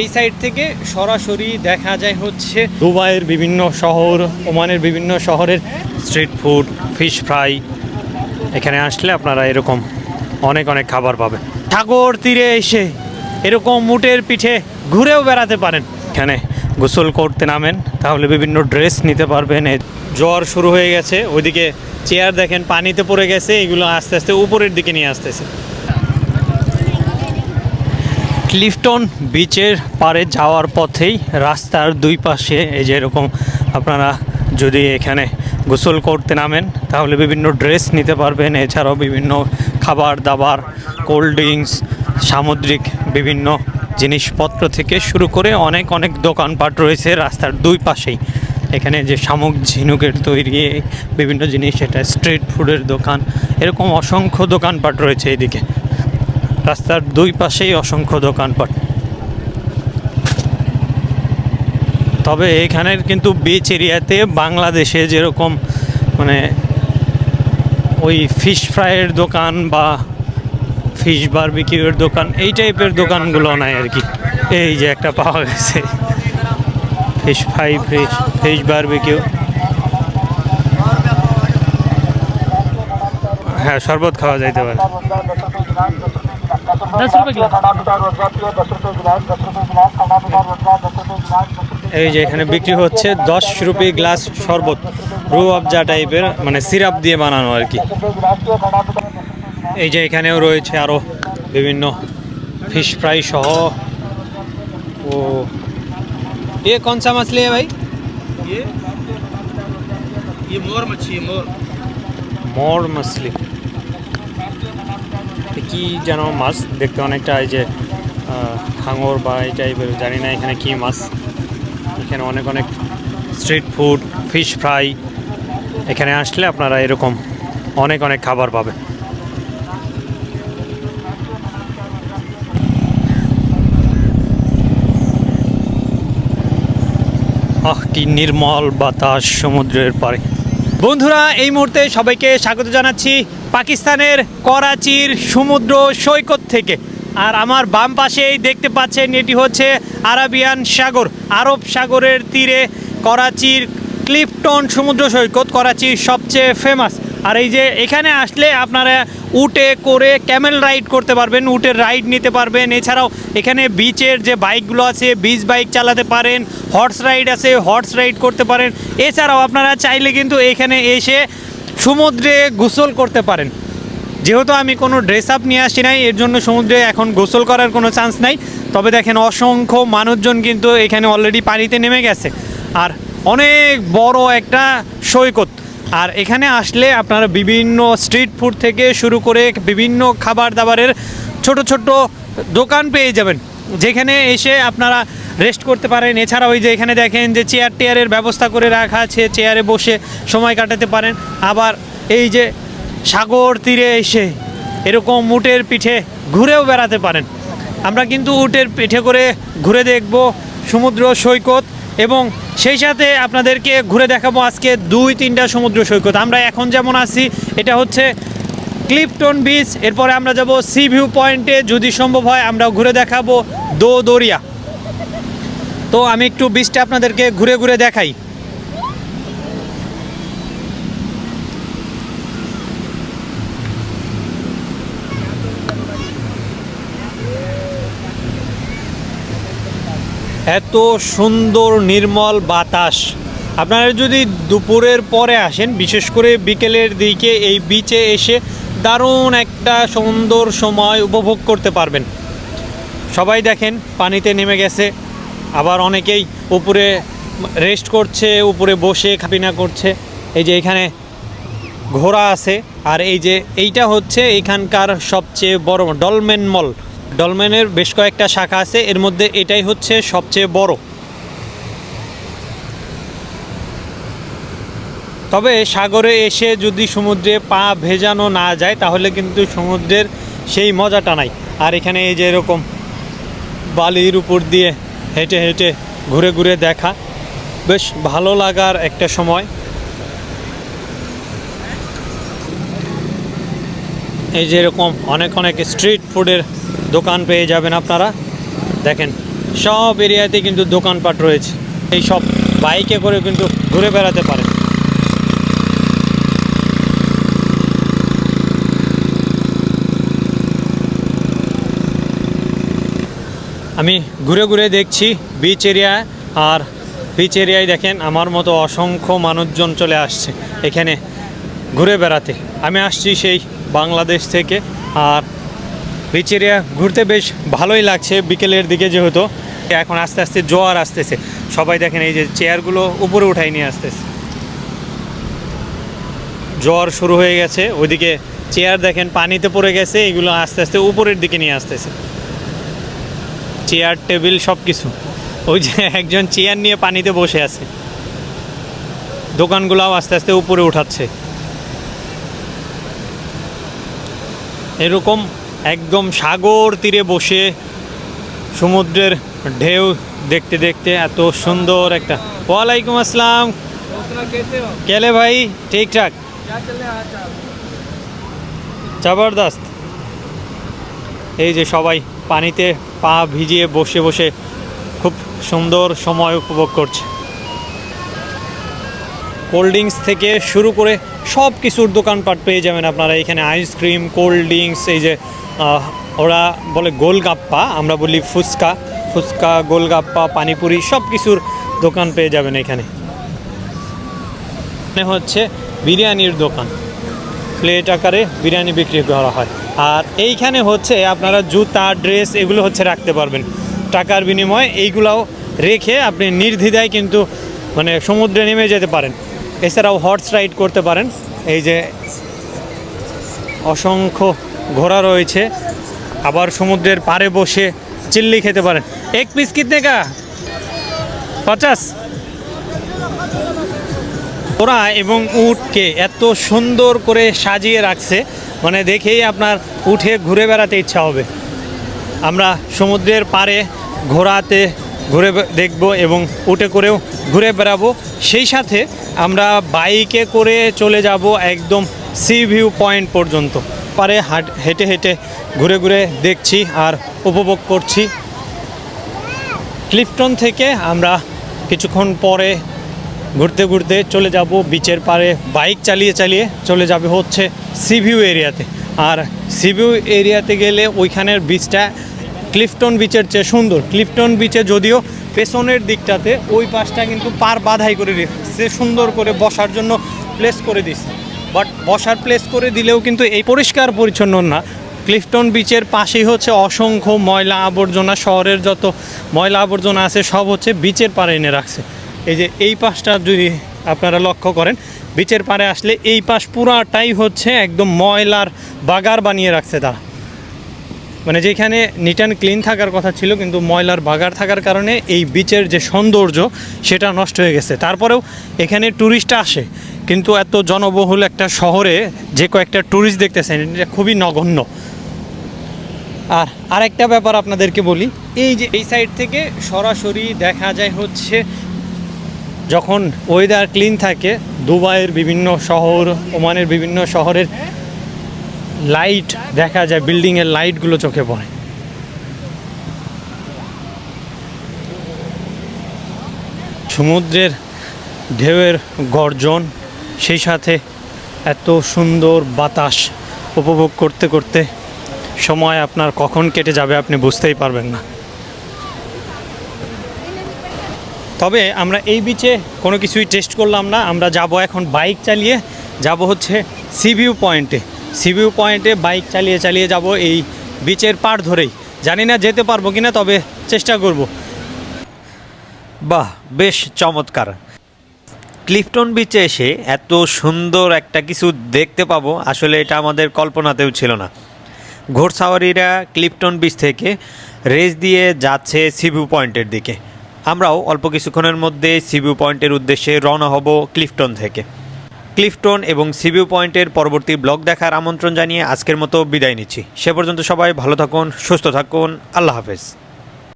এই সাইড থেকে সরাসরি দেখা যায় হচ্ছে দুবাইয়ের বিভিন্ন শহর, ওমানের বিভিন্ন শহরের স্ট্রিট ফুড, ফিশ ফ্রাই। এখানে আসলে আপনারা এরকম অনেক অনেক খাবার পাবেন। সাগর তীরে এসে এরকম মুটের পিঠে ঘুরেও বেড়াতে পারেন। এখানে গোসল করতে নামেন, তাহলে বিভিন্ন ড্রেস নিতে পারবেন। জ্বর শুরু হয়ে গেছে, ওইদিকে চেয়ার দেখেন, পানিতে পড়ে গেছে, এগুলো আস্তে আস্তে উপরের দিকে নিয়ে আসতেছে। ক্লিফটন বিচের পারে যাওয়ার পথেই রাস্তার দুই পাশে এই যে এরকম আপনারা যদি এখানে গোসল করতে নামেন, তাহলে বিভিন্ন ড্রেস নিতে পারবেন। এছাড়াও বিভিন্ন খাবার দাবার, কোল্ড ড্রিঙ্কস, সামুদ্রিক বিভিন্ন জিনিসপত্র থেকে শুরু করে অনেক অনেক দোকানপাট রয়েছে রাস্তার দুই পাশেই। এখানে যে শামুক ঝিনুকের তৈরি বিভিন্ন জিনিস, এটা স্ট্রিট ফুডের দোকান, এরকম অসংখ্য দোকানপাট রয়েছে এদিকে। রাস্তার দুই পাশেই অসংখ্য দোকানপাট। তবে এখানের কিন্তু বিচ এরিয়াতে বাংলাদেশে যেরকম মানে ওই ফিশ ফ্রাইয়ের দোকান বা ফিশ বারবিকিউয়ের দোকান, এই টাইপের দোকানগুলো নাই আর কি। এই যে একটা পাওয়া গেছে। Fish fry fish fish barbecue হ্যাঁ শরবত খাওয়া যাইতে পারে। এই যে এখানে বিক্রি হচ্ছে দশ রুপি গ্লাস শরবত রু আফজা টাইপের মানে সিরাপ দিয়ে বানানো আর কি এই যে এখানেও রয়েছে আরও বিভিন্ন ফিশ ফ্রাই সহ ও ये कौन सा मछली है भाई ये ये मोर मच्छी है मोर মোর মাছলি কি যেন মাছ দেখতে অনেকটা এই যে হাঙর বা এই টাইপের জানি না এখানে কি মাছ। এখানে অনেক অনেক স্ট্রিট ফুড ফিশ ফ্রাই এখানে আসলে আপনারা এরকম অনেক অনেক খাবার পাবেন। আহ, কি নির্মল বাতাস সমুদ্রের পাড়ে। বন্ধুরা, এই মুহূর্তে সবাইকে স্বাগত জানাচ্ছি। পাকিস্তানের করাচির সমুদ্র সৈকত থেকে। আর আমার বাম পাশেই দেখতে পাচ্ছেন এটি হচ্ছে আরাবিয়ান সাগর। আরব সাগরের তীরে করাচির ক্লিফটন সমুদ্র সৈকত, করাচির সবচেয়ে ফেমাস আর এই যে এখানে আসলে আপনারা উটে করে ক্যামেল রাইড করতে পারবেন, উটের রাইড নিতে পারবেন। এছাড়াও এখানে বিচের যে বাইকগুলো আছে বিচ বাইক চালাতে পারেন হর্স রাইড আছে হর্স রাইড করতে পারেন। এছাড়াও আপনারা চাইলে কিন্তু এখানে এসে সমুদ্রে গোসল করতে পারেন। যেহেতু আমি কোনো ড্রেস আপ নিয়ে আসি নাই, এর জন্য সমুদ্রে এখন গোসল করার কোনো চান্স নাই। তবে দেখেন অসংখ্য মানুষজন কিন্তু এখানে অলরেডি পানিতে নেমে গেছে। আর অনেক বড় একটা সৈকত। আর এখানে আসলে আপনারা বিভিন্ন স্ট্রিট ফুড থেকে শুরু করে বিভিন্ন খাবার দাবারের ছোট ছোট দোকান পেয়ে যাবেন। যেখানে এসে আপনারা রেস্ট করতে পারেন। এছাড়া ওই যে এখানে দেখেন যে চেয়ার টেয়ারের ব্যবস্থা করে রাখা আছে চেয়ারে বসে সময় কাটাতে পারেন। আবার এই যে সাগর তীরে এসে এরকম উটের পিঠে ঘুরেও বেড়াতে পারেন। আমরা কিন্তু উটের পিঠে করে ঘুরে দেখব সমুদ্র সৈকত এবং সেই সাথে আপনাদেরকে ঘুরে দেখাবো আজকে দুই তিনটা সমুদ্র সৈকত। আমরা এখন যেমন আছি, এটা হচ্ছে ক্লিফটন বিচ। এরপরে আমরা যাব সি ভিউ পয়েন্টে যদি সম্ভব হয় আমরা ঘুরে দেখাবো দো দরিয়া তো আমি একটু বিচটা আপনাদেরকে ঘুরে ঘুরে দেখাই। এত সুন্দর, নির্মল বাতাস। আপনারা যদি দুপুরের পরে আসেন, বিশেষ করে বিকেলের দিকে এই বিচে এসে দারুণ একটা সুন্দর সময় উপভোগ করতে পারবেন। সবাই দেখেন, পানিতে নেমে গেছে। আবার অনেকেই উপরে রেস্ট করছে, উপরে বসে খাপিনা করছে। এই যে এখানে ঘোড়া আছে, আর এই যে এইটা হচ্ছে এখানকার সবচেয়ে বড় ডলমেন মল। ডলমেনের বেশ কয়েকটা শাখা আছে, এর মধ্যে এটাই হচ্ছে সবচেয়ে বড়। তবে সাগরে এসে যদি সমুদ্রে পা ভেজানো না যায়, তাহলে কিন্তু সমুদ্রের সেই মজাটা নাই। আর এখানে এই যে এরকম বালির উপর দিয়ে হেঁটে হেঁটে ঘুরে ঘুরে দেখা। বেশ ভালো লাগার একটা সময়। এই যে এরকম অনেক অনেক স্ট্রিট ফুডের দোকান পেয়ে যাবেন আপনারা। দেখেন, সব এরিয়াতে কিন্তু দোকানপাট রয়েছে। এই সব বাইকে করে কিন্তু ঘুরে বেড়াতে পারে আমি ঘুরে ঘুরে দেখছি বিচ এরিয়া আর বিচ এরিয়ায় দেখেন, আমার মতো অসংখ্য মানুষজন চলে আসছে এখানে ঘুরে বেড়াতে। আমি আসছি সেই বাংলাদেশ থেকে। আর বিচ এরিয়া ঘুরতে বেশ ভালোই লাগছে বিকেলের দিকে যেহেতু। এখন আস্তে আস্তে জোয়ার আসতেছে। সবাই দেখেন এই যে চেয়ারগুলো উপরে উঠাই নিয়ে আসতেছে। জ্বর শুরু হয়ে গেছে। ওইদিকে চেয়ার দেখেন পানিতে পড়ে গেছে। এগুলো আস্তে আস্তে উপরের দিকে নিয়ে আসতেছে। চেয়ার টেবিল সব কিছু ওই যে একজন চেয়ার নিয়ে পানিতে বসে আছে। দোকানগুলাও আস্তে আস্তে উপরে উঠাচ্ছে। এরকম একদম সাগর তীরে বসে সমুদ্রের ঢেউ দেখতে দেখতে এত সুন্দর একটা। ওয়ালাইকুম আসসালাম। কেলে ভাই? ঠিকঠাক? জবরদস্ত। এই যে সবাই পানিতে পা ভিজিয়ে বসে বসে খুব সুন্দর সময় উপভোগ করছে। কোল্ড ড্রিঙ্কস থেকে শুরু করে সব কিছুর দোকানপাট পেয়ে যাবেন আপনারা। এখানে আইসক্রিম কোল্ড ড্রিঙ্কস, এই যে ওরা বলে গোলগাপ্পা, আমরা বলি ফুচকা। ফুচকা, গোলগাপ্পা, পানিপুরি সব কিছুর দোকান পেয়ে যাবেন এখানে হচ্ছে বিরিয়ানির দোকান। প্লেট আকারে বিরিয়ানি বিক্রি করা হয়। আর এইখানে হচ্ছে আপনারা জুতা ড্রেস এগুলো হচ্ছে রাখতে পারবেন। টাকার বিনিময়ে এইগুলাও রেখে আপনি নির্দ্বিধায় কিন্তু মানে সমুদ্রে নেমে যেতে পারেন। এছাড়াও হর্স রাইড করতে পারেন। এই যে অসংখ্য ঘোড়া রয়েছে। আবার সমুদ্রের পাড়ে বসে চিল্লি খেতে পারেন। এক পিস কিতনে কা? পঞ্চাশ? ওরা এবং উটকে এত সুন্দর করে সাজিয়ে রাখছে মানে দেখেই আপনার উঠে ঘুরে বেড়াতে ইচ্ছা হবে। আমরা সমুদ্রের পাড়ে ঘোরাতে ঘুরে দেখব এবং উঠে করেও ঘুরে বেড়াবো। সেই সাথে আমরা বাইকে করে চলে যাব একদম সি ভিউ পয়েন্ট পর্যন্ত। পারে হাট হেঁটে হেঁটে ঘুরে ঘুরে দেখছি আর উপভোগ করছি। ক্লিফটন থেকে আমরা কিছুক্ষণ পরে ঘুরতে ঘুরতে চলে যাব বিচের পারে বাইক চালিয়ে চালিয়ে চলে যাবে হচ্ছে সিভিউ এরিয়াতে আর সিভিউ এরিয়াতে গেলে ওইখানের বিচটা ক্লিফটন বিচের চেয়ে সুন্দর। ক্লিফটন বিচে যদিও পেছনের দিকটাতে ওই পাশটা কিন্তু পার বাধাই করে রেখেছে সুন্দর করে বসার জন্য প্লেস করে দিচ্ছে বাট বসার প্লেস করে দিলেও কিন্তু এই পরিষ্কার পরিচ্ছন্ন না। ক্লিফটন বিচের পাশেই হচ্ছে অসংখ্য ময়লা আবর্জনা, শহরের যত ময়লা আবর্জনা আছে সব হচ্ছে বিচের পাড়ে এনে রাখছে। এই যে এই পাশটা যদি আপনারা লক্ষ্য করেন, বিচের পাড়ে আসলে এই পাশ পুরাটাই হচ্ছে একদম ময়লার বাগার বানিয়ে রাখছে তারা। মানে যেখানে নিট অ্যান্ড ক্লিন থাকার কথা ছিল, কিন্তু ময়লার বাগার থাকার কারণে এই বিচের যে সৌন্দর্য, সেটা নষ্ট হয়ে গেছে। তারপরেও এখানে ট্যুরিস্ট আসে, কিন্তু এত জনবহুল একটা শহরে যে কয়েকটা ট্যুরিস্ট দেখতেছেন, এটা খুবই নগণ্য। আর আরেকটা ব্যাপার আপনাদেরকে বলি, এই যে এই সাইড থেকে সরাসরি দেখা যায় হচ্ছে যখন ওয়েদার ক্লিন থাকে, দুবাইয়ের বিভিন্ন শহর, ওমানের বিভিন্ন শহরের লাইট দেখা যায় বিল্ডিংয়ের লাইটগুলো চোখে পড়ে। সমুদ্রের ঢেউয়ের গর্জন, সেই সাথে এত সুন্দর বাতাস উপভোগ করতে করতে সময় আপনার কখন কেটে যাবে আপনি বুঝতেই পারবেন না। তবে আমরা এই বিচে কোনো কিছুই টেস্ট করলাম না। আমরা যাব এখন বাইক চালিয়ে। যাব হচ্ছে সিভিউ পয়েন্টে সিভিউ পয়েন্টে বাইক চালিয়ে চালিয়ে যাব এই বিচের পাড় ধরেই। জানি না যেতে পারব কিনা, তবে চেষ্টা করব। বাহ, বেশ চমৎকার। ক্লিফটন বিচে এসে এত সুন্দর একটা কিছু দেখতে পাবো, আসলে এটা আমাদের কল্পনাতেও ছিল না। ঘোড়সাওয়ারিরা ক্লিফটন বিচ থেকে রেস দিয়ে যাচ্ছে সিভিউ পয়েন্টের দিকে। আমরাও অল্প কিছুক্ষণের মধ্যে সিভিউ পয়েন্টের উদ্দেশ্যে রওনা হব ক্লিফটন থেকে। ক্লিফটন এবং সিভিউ পয়েন্টের পরবর্তী ব্লগ দেখার আমন্ত্রণ জানিয়ে আজকের মতো বিদায় নিচ্ছি। সে পর্যন্ত সবাই ভালো থাকুন, সুস্থ থাকুন, আল্লাহ হাফেজ।